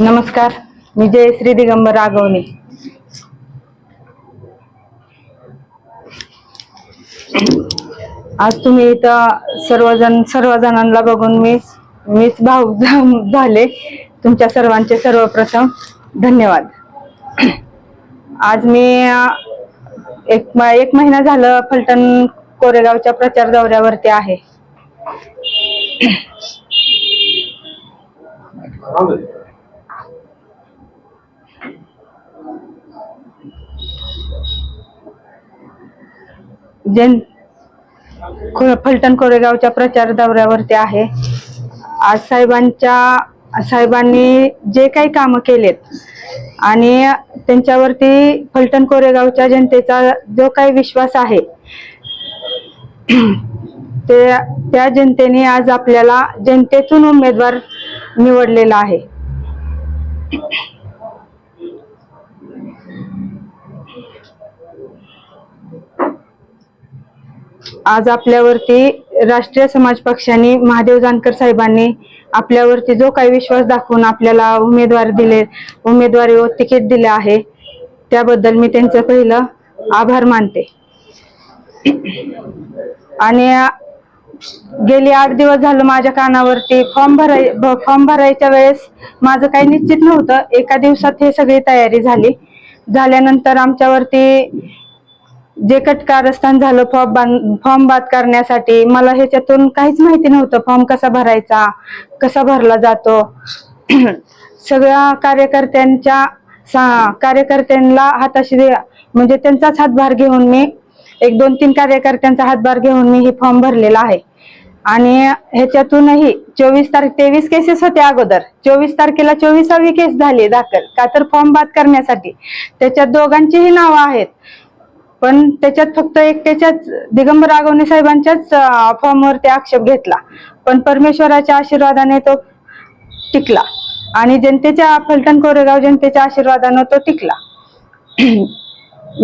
नमस्कार मी जयश्री दिगंबर रागवणे आज तुम्ही इथं सर्वजण सर्वजणांना बघून मी मीच भाऊक झाले. तुमच्या सर्वांचे सर्वप्रथम धन्यवाद. आज मी एक एक महिना झालं फलटण कोरेगावच्या प्रचार दौऱ्यावरती आहे. जन फलटण कोरेगावच्या प्रचार दौऱ्यावरती आहे. आज साहेबांच्या साहेबांनी जे काही कामं केलेत आणि त्यांच्यावरती फलटण कोरेगावच्या जनतेचा जो काही विश्वास आहे ते त्या जनतेने आज आपल्याला जनतेतून उमेदवार निवडलेला आहे. आज आपल्यावरती राष्ट्रीय समाज पक्षाने महादेव जानकर साहेबांनी आपल्यावरती जो काही विश्वास दाखवून आपल्याला उमेदवार दिले उमेदवारी व तिकीट दिले आहे त्याबद्दल मी त्यांचं पहिलं आभार मानते. आणि गेली आठ दिवस झालं माझ्या कानावरती फॉर्म भराय फॉर्म भरायच्या वेळेस माझं काही निश्चित नव्हतं. एका दिवसात हे सगळी तयारी झाली. झाल्यानंतर आमच्यावरती जे कटकारस्थान झालं फॉर्म बांध फॉर्म बाद करण्यासाठी मला ह्याच्यातून काहीच माहिती नव्हतं. फॉर्म कसा भरायचा कसा भरला जातो? सगळ्या कार्यकर्त्यांच्या कार्यकर्त्यांना हाताशी म्हणजे त्यांचाच हातभार घेऊन मी एक दोन तीन कार्यकर्त्यांचा हातभार घेऊन मी हे फॉर्म भरलेला आहे. आणि ह्याच्यातूनही चोवीस तारीख तेवीस केसेस होते अगोदर. चोवीस तारखेला चोवीसावी केस झाली दाखल. का तर फॉर्म बाद करण्यासाठी. त्याच्यात दोघांचीही नावं आहेत. पण त्याच्यात फक्त एकट्याच्याच दिगंबर आगवणे साहेबांच्याच फॉर्मवरती आक्षेप घेतला. पण परमेश्वराच्या आशीर्वादाने तो टिकला. आणि जनतेच्या फलटण कोरेगाव जनतेच्या आशीर्वादानं तो टिकला.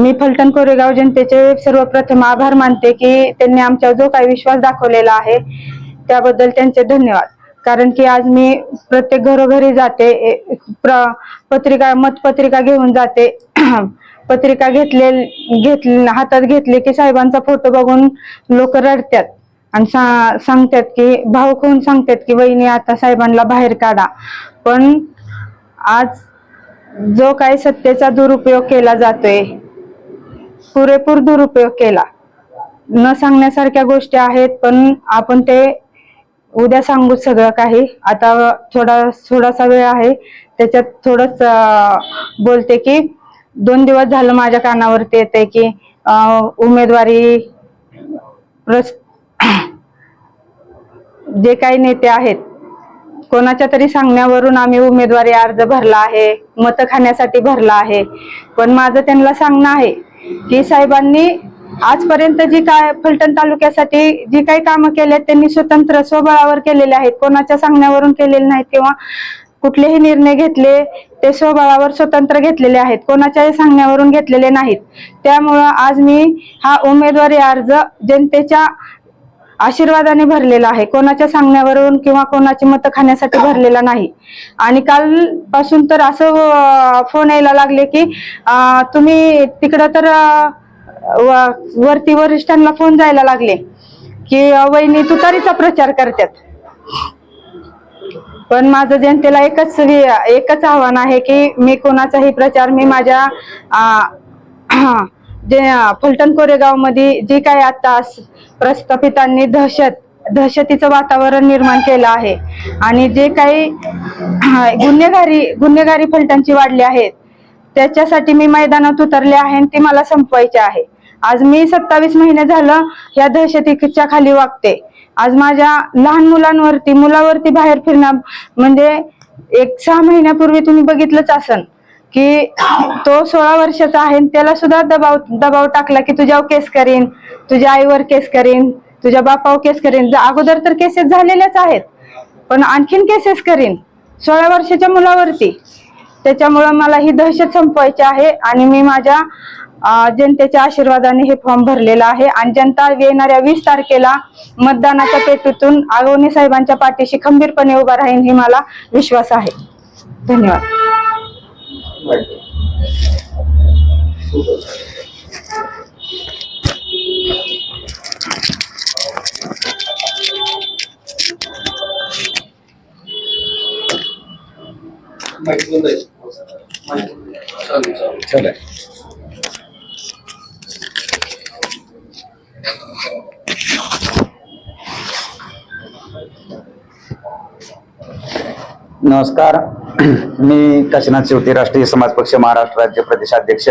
मी फलटण कोरेगाव जनतेचे सर्वप्रथम आभार मानते की त्यांनी आमच्यावर जो काही विश्वास दाखवलेला आहे त्याबद्दल त्यांचे धन्यवाद. कारण की आज मी प्रत्येक घरोघरी जाते ए- प्र- पत्रिका मतपत्रिका घेऊन जाते. पत्रिका घेतले घेतली हातात घेतली की साहेबांचा फोटो बघून लोक रडतात. आणि सा- सांगतात की भाऊक होऊन सांगतात की वहिनी आता साहेबांना बाहेर काढा. पण आज जो काही सत्तेचा दुरुपयोग केला जातोय पुरेपूर दुरुपयोग केला. न सांगण्यासारख्या गोष्टी आहेत पण आपण ते उद्या सांगू सगळं काही. आता थोडा थोडासा वेळ आहे त्याच्यात थोडस बोलते की दोन दिवस झालं माझ्या कानावरती येते की उमेदवारी जे काही नेते आहेत कोणाच्या तरी सांगण्यावरून आम्ही उमेदवारी अर्ज भरला आहे मत खाण्यासाठी भरला आहे. पण माझं त्यांना सांगणं आहे की साहेबांनी आजपर्यंत जी काय फलटण तालुक्यासाठी जी काही कामं केलेत त्यांनी स्वतंत्र स्वबळावर केलेले आहेत. कोणाच्या सांगण्यावरून केलेले नाहीत किंवा कुठलेही निर्णय घेतले ते स्वबळावर स्वतंत्र घेतलेले आहेत. कोणाच्याही सांगण्यावरून घेतलेले नाहीत. त्यामुळं आज मी हा उमेदवारी अर्ज जनतेच्या आशीर्वादाने भरलेला आहे. कोणाच्या सांगण्यावरून किंवा कोणाची मतं खाण्यासाठी भरलेला नाही. आणि काल पासून तर असं फोन यायला लागले की तुम्ही तिकडं तर वरती वरिष्ठांना फोन जायला लागले की वहिनी तुतारीचा प्रचार करतात पण माझं जनतेला एकच वि- एकच आव्हान आहे की मी कोणाचाही प्रचार मी माझ्या जे फलटण कोरेगावमध्ये जी काही आता प्रस्थापितांनी दहशत दहशतीचं वातावरण निर्माण केलं आहे. आणि जे काही गुन्हेगारी गुन्हेगारी फलटणची वाढली आहेत त्याच्यासाठी मी मैदानात उतरले आहे आणि ती मला संपवायची आहे. आज मी सत्तावीस महिने झालं या दहशतीच्या खाली वागते. आज माझ्या लहान मुलांवरती मुलावरती बाहेर फिरणं म्हणजे एक सहा महिन्यापूर्वी तुम्ही बघितलंच असन की तो सोळा वर्षाचा आहे आणि त्याला सुद्धा दबाव दबाव टाकला की तुझ्यावर केस करीन तुझ्या आईवर केस करीन तुझ्या बापावर केस करीन. अगोदर तर केसेस झालेल्याच आहेत पण आणखीन केसेस करीन सोळा वर्षाच्या मुलावरती. त्याच्यामुळं मला ही दहशत संपवायची आहे आणि मी माझ्या जनतेच्या आशीर्वादाने हे फॉर्म भरलेला आहे. आणि जनता येणाऱ्या वीस तारखेला मतदानाच्या पेटीतून आगवणे साहेबांच्या पाठीशी खंबीरपणे उभा राहील ही मला विश्वास आहे. धन्यवाद. चला नमस्कार. मी काशीनाथ शेवते राष्ट्रीय समाज पक्ष महाराष्ट्र राज्य प्रदेशाध्यक्ष.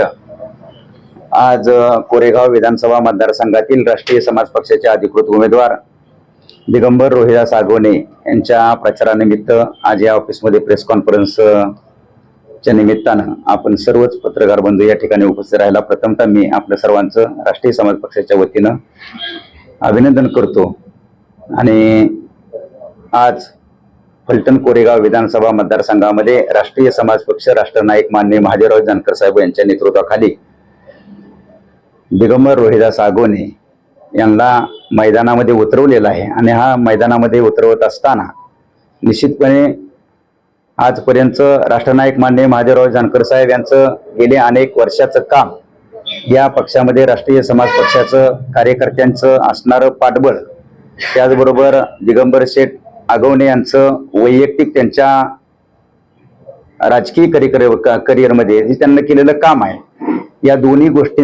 आज कोरेगाव विधानसभा मतदारसंघातील राष्ट्रीय समाज पक्षाचे अधिकृत उमेदवार दिगंबर रोहिदास आगवणे यांच्या प्रचारानिमित्त आज या ऑफिसमध्ये प्रेस कॉन्फरन्स च्या निमित्तानं आपण सर्वच पत्रकार बंधू या ठिकाणी उपस्थित राहायला प्रथमतः मी आपल्या सर्वांचं राष्ट्रीय समाज पक्षाच्या वतीनं अभिनंदन करतो. आणि आज फलटण कोरेगाव विधानसभा मतदारसंघामध्ये राष्ट्रीय समाज पक्ष राष्ट्रनायक मान्य महादेवराव जानकर साहेब यांच्या नेतृत्वाखाली दिगंबर रोहिदास आगोने यांना मैदानामध्ये उतरवलेला आहे. आणि हा मैदानामध्ये उतरवत असताना निश्चितपणे आजपर्यंत राष्ट्रनायक मान्य महादेवराव जानकर साहेब यांचं गेले अनेक वर्षाचं काम या पक्षामध्ये राष्ट्रीय समाज पक्षाचं कार्यकर्त्यांचं असणारं पाठबळ त्याचबरोबर दिगंबर शेठ आगवणे यांचं वैयक्तिक त्यांच्या राजकीय करिअर करिअरमध्ये हे त्यांना केलेलं काम आहे. या दोन्ही गोष्टी